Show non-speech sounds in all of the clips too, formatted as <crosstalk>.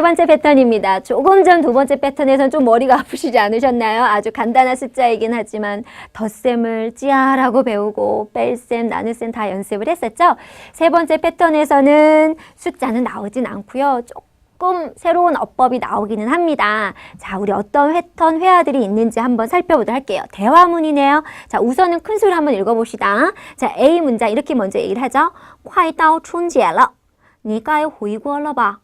세 번째 패턴입니다. 조금 전 두 번째 패턴에선 좀 머리가 <laughs> 아프시지 않으셨나요? 아주 간단한 숫자이긴 하지만 덧셈을 찌아라고 배우고 뺄셈, 나눗셈 다 연습을 했었죠. 세 번째 패턴에서는 숫자는 나오진 않고요. 조금 새로운 어법이 나오기는 합니다. 자, 우리 어떤 패턴 회화들이 있는지 한번 살펴보도록 할게요. 대화문이네요. 자, 우선은 큰 소리 한번 읽어봅시다. 자, A 문장 이렇게 먼저 얘기를 하죠. 快到春节了,你该回国了吧?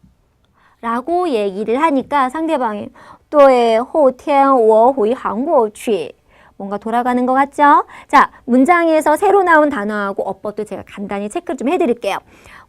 라고 얘기를 하니까 상대방이 对,后天我回韩国去. 뭔가 돌아가는 것 같죠? 자, 문장에서 새로 나온 단어하고 어법도 제가 간단히 체크 좀 해드릴게요.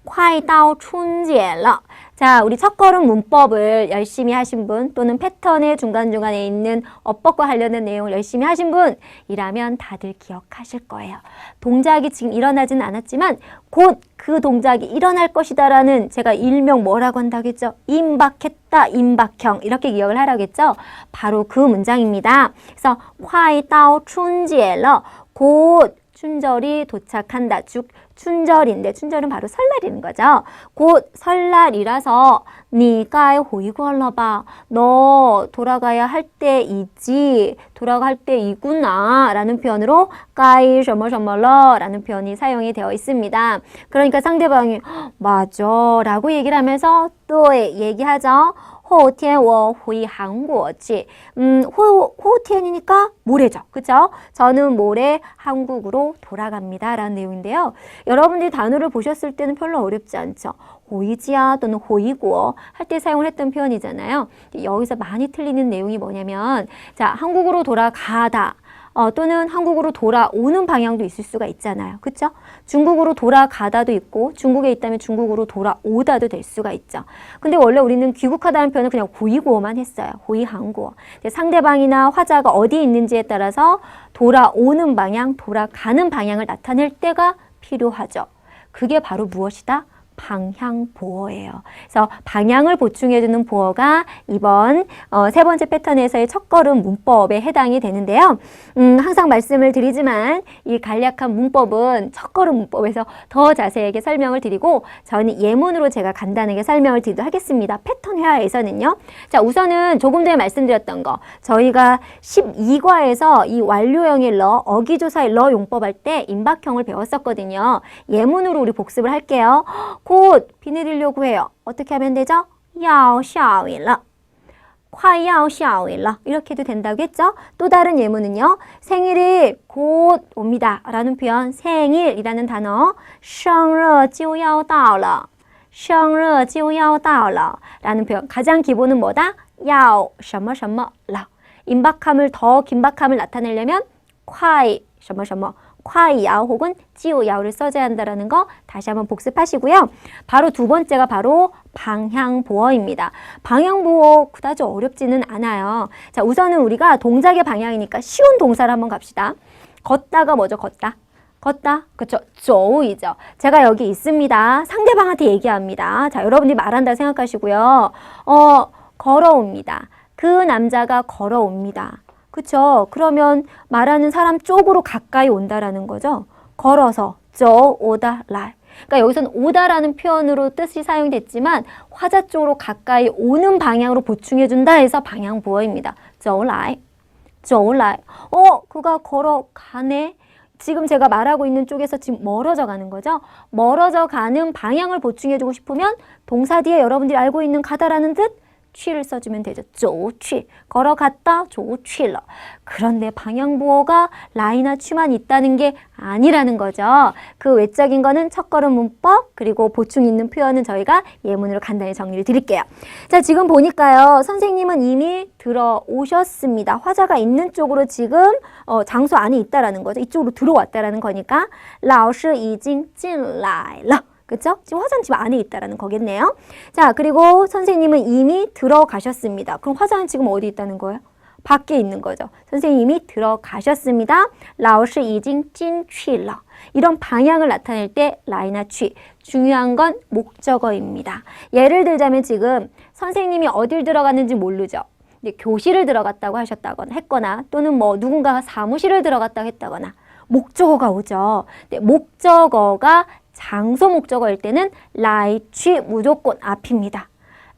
快到春节了. 자, 우리 첫걸음 문법을 열심히 하신 분 또는 패턴의 중간중간에 있는 어법과 관련된 내용을 열심히 하신 분이라면 다들 기억하실 거예요. 동작이 지금 일어나지는 않았지만 곧 그 동작이 일어날 것이다라는 제가 일명 뭐라고 한다고 했죠? 임박했다, 임박형 이렇게 기억을 하라고 했죠? 바로 그 문장입니다. 그래서 快到春节了. 곧 춘절이 도착한다. 즉 춘절인데 춘절은 바로 설날이는 거죠. 곧 설날이라서 니가 호이걸러봐. 너 돌아가야 할 때이지. 돌아갈 때이구나. 라는 표현으로 까이 셔머셔머러 라는 표현이 사용이 되어 있습니다. 그러니까 상대방이 맞아 라고 얘기를 하면서 또 얘기하죠. 后天我回韩国去. 음, 호, 호티엔이니까 모레죠. 그죠? 저는 모레 한국으로 돌아갑니다. 라는 내용인데요. 여러분들이 단어를 보셨을 때는 별로 어렵지 않죠. 호이지아 또는 호이고 할 때 사용을 했던 표현이잖아요. 여기서 많이 틀리는 내용이 뭐냐면 자, 한국으로 돌아가다. 어, 또는 한국으로 돌아오는 방향도 있을 수가 있잖아요. 그렇죠? 중국으로 돌아가다도 있고 중국에 있다면 중국으로 돌아오다도 될 수가 있죠. 근데 원래 우리는 귀국하다는 표현은 그냥 고이고만 했어요. 고이한고. 상대방이나 화자가 어디에 있는지에 따라서 돌아오는 방향, 돌아가는 방향을 나타낼 때가 필요하죠. 그게 바로 무엇이다? 방향 보어예요. 그래서 방향을 보충해주는 보어가 이번 어, 세 번째 패턴에서의 첫 걸음 문법에 해당이 되는데요. 음, 항상 말씀을 드리지만 이 간략한 문법은 첫 걸음 문법에서 더 자세하게 설명을 드리고 저는 예문으로 제가 간단하게 설명을 드리도록 하겠습니다. 패턴 회화에서는요. 자, 우선은 조금 전에 말씀드렸던 거 저희가 12과에서 이 완료형의 러, 어기조사의 러 용법할 때 임박형을 배웠었거든요. 예문으로 우리 복습을 할게요. 곧 비 내리려고 해요. 어떻게 하면 되죠? 要下雨了.快要下雨了. 이렇게 해도 된다고 했죠? 또 다른 예문은요. 생일이 곧 옵니다. 라는 표현 생일이라는 단어 生日就要到了.生日就要到了. 라는 표현 가장 기본은 뭐다? 要什么什么了. 임박함을 더 긴박함을 나타내려면 快什么什么 콰이야오 혹은 찌오야오를 써줘야 한다는 거 다시 한번 복습하시고요. 바로 두 번째가 바로 방향보어입니다. 방향보어 그다지 어렵지는 않아요. 자, 우선은 우리가 동작의 방향이니까 쉬운 동사를 한번 갑시다. 걷다가 뭐죠? 걷다. 걷다. 그쵸. 조우이죠. 제가 여기 있습니다. 상대방한테 얘기합니다. 자, 여러분들이 말한다 생각하시고요. 어, 걸어옵니다. 그 남자가 걸어옵니다. 그쵸? 그러면 말하는 사람 쪽으로 가까이 온다라는 거죠. 걸어서 저 오다 라. 그러니까 여기서는 오다라는 표현으로 뜻이 사용됐지만 화자 쪽으로 가까이 오는 방향으로 보충해 준다 해서 방향 보어입니다. 저라이. 저라이. 어, 그가 걸어가네. 지금 제가 말하고 있는 쪽에서 지금 멀어져 가는 거죠. 멀어져 가는 방향을 보충해 주고 싶으면 동사 뒤에 여러분들이 알고 있는 가다라는 뜻 취를 써주면 되죠. 조취 걸어갔다 조취러. 그런데 방향부호가 라이나 취만 있다는 게 아니라는 거죠. 그 외적인 거는 첫걸음 문법 그리고 보충 있는 표현은 저희가 예문으로 간단히 정리를 드릴게요. 자 지금 보니까요. 선생님은 이미 들어오셨습니다. 화자가 있는 쪽으로 지금 어, 장소 안에 있다라는 거죠. 이쪽으로 들어왔다라는 거니까 老师已经进来了. 그쵸? 지금 화산 집 안에 있다라는 거겠네요. 자, 그리고 선생님은 이미 들어가셨습니다. 그럼 화산은 지금 어디 있다는 거예요? 밖에 있는 거죠. 선생님이 들어가셨습니다. 라오스 이징 찐취러. 이런 방향을 나타낼 때 라이나 취. 중요한 건 목적어입니다. 예를 들자면 지금 선생님이 어딜 들어갔는지 모르죠. 근데 교실을 들어갔다고 하셨다거나 했거나 또는 뭐 누군가가 사무실을 들어갔다고 했다거나 목적어가 오죠. 근데 목적어가 장소 목적어일 때는 라이취 무조건 앞입니다.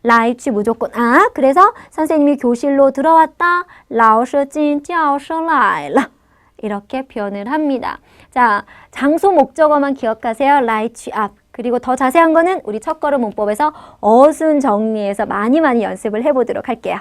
라이취 무조건 앞. 그래서 선생님이 교실로 들어왔다. 라오셔진 짜오셔라이라. 이렇게 표현을 합니다. 자, 장소 목적어만 기억하세요. 라이취 앞. 그리고 더 자세한 거는 우리 첫걸음 문법에서 어순 정리해서 많이 많이 연습을 해보도록 할게요.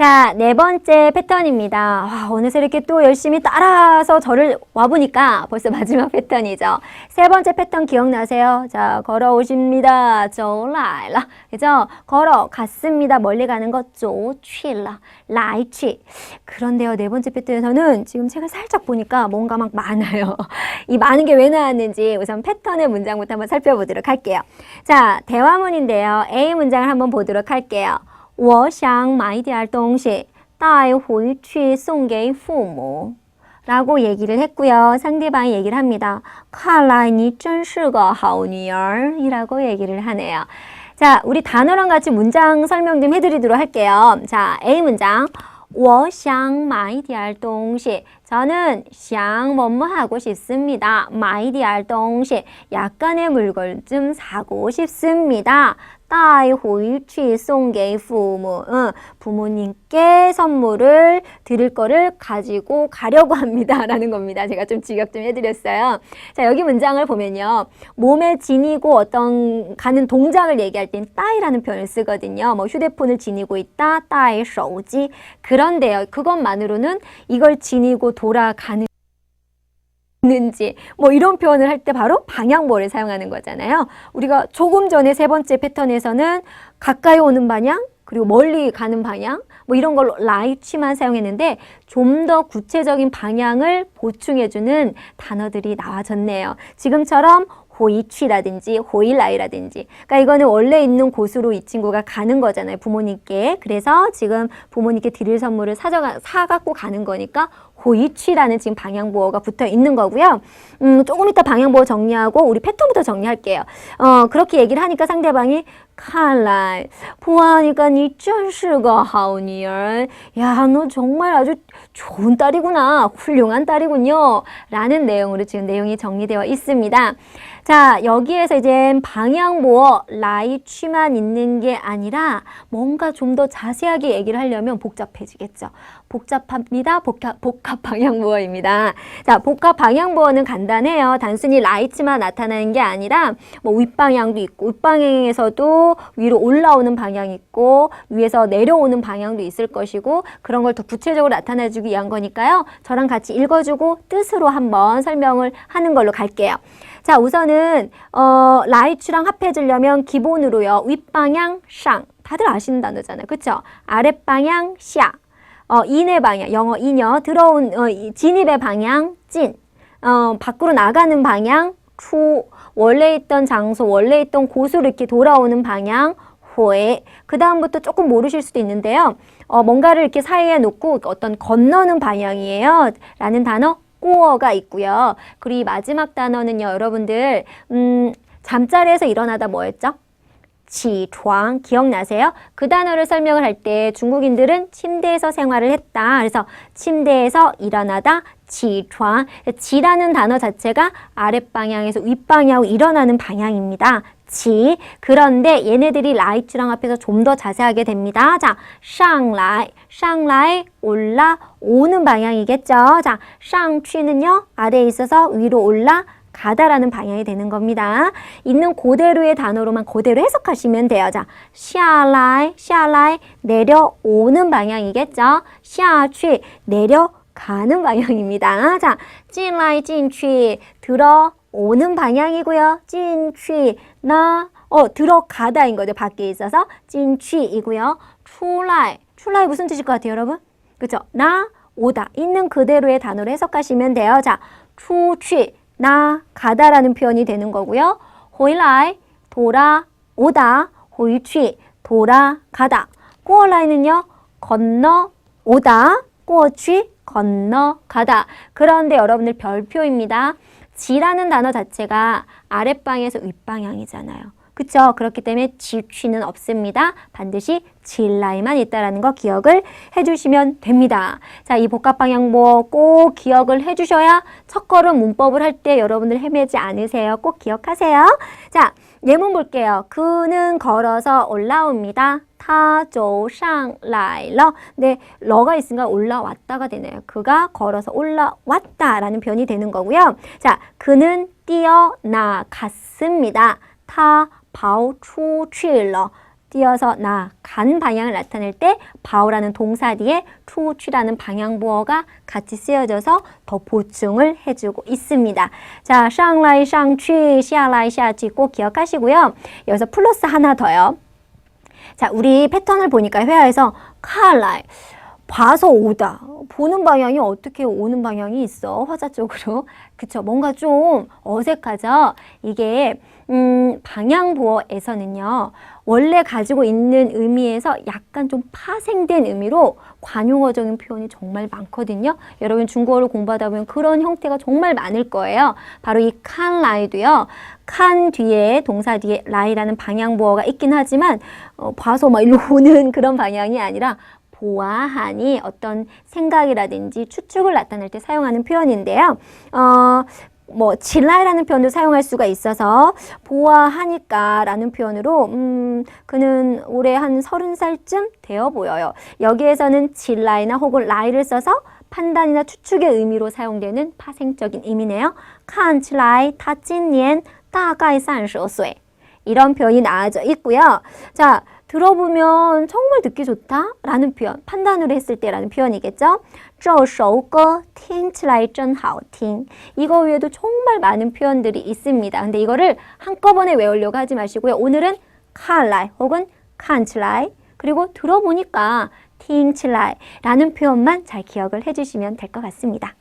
자, 네 번째 패턴입니다. 와, 어느새 이렇게 또 열심히 따라서 저를 와보니까 벌써 <laughs> 마지막 패턴이죠. 세 번째 패턴 기억나세요? 자, 걸어오십니다. 저라라. 그죠? 걸어갔습니다. 멀리 가는 것 쪼취라. 라이치. 그런데요, 네 번째 패턴에서는 지금 책을 살짝 보니까 뭔가 막 많아요. <laughs> 이 많은 게 왜 나왔는지 우선 패턴의 문장부터 한번 살펴보도록 할게요. 자, 대화문인데요. A 문장을 한번 보도록 할게요. 我想买点东西带回去送给父母. 라고 얘기를 했고요. 상대방이 얘기를 합니다. 看来你真是个好女儿 이라고 얘기를 하네요. 자, 우리 단어랑 같이 문장 설명 좀 해드리도록 할게요. 자, A 문장. 我想买点东西. 저는 샹 뭐뭐 하고 싶습니다. 마이디알 동시 약간의 물건 좀 사고 싶습니다. 따이호일취 송게 부모 응, 부모님께 선물을 드릴 거를 가지고 가려고 합니다. <laughs> 라는 겁니다. 제가 좀 지각 좀 해드렸어요. 자 여기 문장을 보면요. 몸에 지니고 어떤 가는 동작을 얘기할 땐 따이라는 표현을 쓰거든요. 뭐 휴대폰을 지니고 있다. 따이 쇼지 그런데요. 그것만으로는 이걸 지니고 돌아가는 있는지 뭐 이런 표현을 할 때 바로 방향보를 사용하는 거잖아요. 우리가 조금 전에 세 번째 패턴에서는 가까이 오는 방향 그리고 멀리 가는 방향 뭐 이런 걸로 라이치만 사용했는데 좀 더 구체적인 방향을 보충해주는 단어들이 나와졌네요. 지금처럼 호이취라든지 호일라이라든지 그러니까 이거는 원래 있는 곳으로 이 친구가 가는 거잖아요 부모님께 그래서 지금 부모님께 드릴 선물을 사갖고 가는 거니까 고이치라는 지금 방향보호가 붙어 있는 거고요. 음, 조금 이따 방향보호 정리하고 우리 패턴부터 정리할게요. 어, 그렇게 얘기를 하니까 상대방이 看来, 보아하니까 니 쩐스가 하오니얼. 야, 너 정말 아주 좋은 딸이구나. 훌륭한 딸이군요. 라는 내용으로 지금 내용이 정리되어 있습니다. 자, 여기에서 이제 방향보어, 라이취만 있는 게 아니라 뭔가 좀 더 자세하게 얘기를 하려면 복잡해지겠죠. 복잡합니다. 복합, 복합 방향보어입니다. 자, 복합 방향보어는 간단해요. 단순히 라이츠만 나타나는 게 아니라 뭐 윗방향도 있고 윗방향에서도 위로 올라오는 방향이 있고 위에서 내려오는 방향도 있을 것이고 그런 걸 더 구체적으로 나타내주기 위한 거니까요. 저랑 같이 읽어주고 뜻으로 한번 설명을 하는 걸로 갈게요. 자, 우선은 어, 라이츠랑 합해주려면 기본으로요. 윗방향 상 다들 아시는 단어잖아요. 그쵸? 아랫방향 샤 어, 인의 방향, 영어 인여, 들어온 어, 이 진입의 방향 찐 어, 밖으로 나가는 방향 추 원래 있던 장소, 원래 있던 곳으로 이렇게 돌아오는 방향 호에 그 다음부터 조금 모르실 수도 있는데요. 어, 뭔가를 이렇게 사이에 놓고 어떤 건너는 방향이에요. 라는 단어 꼬어가 있고요. 그리고 이 마지막 단어는요, 여러분들, 음, 잠자리에서 일어나다 뭐였죠? 지床기억나세요? 그 단어를 설명을 할 때 중국인들은 침대에서 생활을 했다. 그래서 침대에서 일어나다 지床지라는 단어 자체가 아랫방향에서 윗방향으로 일어나는 방향입니다. 지 그런데 얘네들이 라이츠랑 앞에서 좀 더 자세하게 됩니다. 자, 샹라이 샹라이 올라오는 방향이겠죠. 자, 샹취는요 아래에 있어서 위로 올라 가다라는 방향이 되는 겁니다. 있는 고대로의 단어로만 고대로 해석하시면 돼요. 자, 샤라이, 샤라이 내려오는 방향이겠죠. 샤취 내려가는 방향입니다. 자, 찐라이 찐취 들어오는 방향이고요. 찐취 나 어, 들어가다인 거죠. 밖에 있어서 찐취이고요. 출라이 출라이 무슨 뜻일 것 같아요, 여러분? 그렇죠? 나 오다 있는 그대로의 단어로 해석하시면 돼요. 자, 추취 나 가다라는 표현이 되는 거고요. 호일라이 돌아오다, 호유취 돌아가다. 꼬어라이는요 건너오다, 꼬어취 건너가다. 그런데 여러분들 별표입니다. 지라는 단어 자체가 아랫방에서 윗방향이잖아요. 그렇죠? 그렇기 때문에 지취는 없습니다. 반드시 진라에만 있다라는 거 기억을 해주시면 됩니다. 자, 이 복합방향 뭐꼭 기억을 해주셔야 첫걸음 문법을 할 때 여러분들 헤매지 않으세요. 꼭 기억하세요. 자, 예문 볼게요. 그는 걸어서 올라옵니다. 타조상来了. 네, 러가 있으니까 올라왔다가 되네요. 그가 걸어서 올라왔다라는 표현이 되는 거고요. 자, 그는 뛰어나갔습니다. 타 바오추취일러 띄어서 나, 간 방향을 나타낼 때 바오라는 동사 뒤에 추취라는 방향부어가 같이 쓰여져서 더 보충을 해주고 있습니다. 자, 상라이 상취, 샤라이 샤취 꼭 기억하시고요. 여기서 플러스 하나 더요. 자, 우리 패턴을 보니까 회화에서 칼라이 봐서 오다. 보는 방향이 어떻게 오는 방향이 있어? 화자 쪽으로. <laughs> 그쵸. 뭔가 좀 어색하죠? 이게, 음, 방향부어에서는요, 원래 가지고 있는 의미에서 약간 좀 파생된 의미로 관용어적인 표현이 정말 많거든요. 여러분 중국어를 공부하다 보면 그런 형태가 정말 많을 거예요. 바로 이 칸 라이도요. 칸 뒤에 동사 뒤에 라이라는 방향부어가 있긴 하지만 어, 봐서 막 일로 오는 <laughs> 그런 방향이 아니라 보아하니 어떤 생각이라든지 추측을 나타낼 때 사용하는 표현인데요. 어, 뭐 진라이라는 표현도 사용할 수가 있어서 보아하니까라는 표현으로 음 그는 올해 한 서른 살쯤 되어 보여요. 여기에서는 진라이나 혹은 라이를 써서 판단이나 추측의 의미로 사용되는 파생적인 의미네요. 칸칠라이 타찐니엔 따가이 산쇼스에 이런 표현이 나와져 있고요. 자, 들어보면 정말 듣기 좋다라는 표현, 판단으로 했을 때라는 표현이겠죠. 这首歌听起来真好听. 이거 외에도 정말 많은 표현들이 있습니다. 근데 이거를 한꺼번에 외우려고 하지 마시고요. 오늘은 看来 혹은 看起来 그리고 들어보니까 听起来라는 표현만 잘 기억을 해주시면 될 것 같습니다.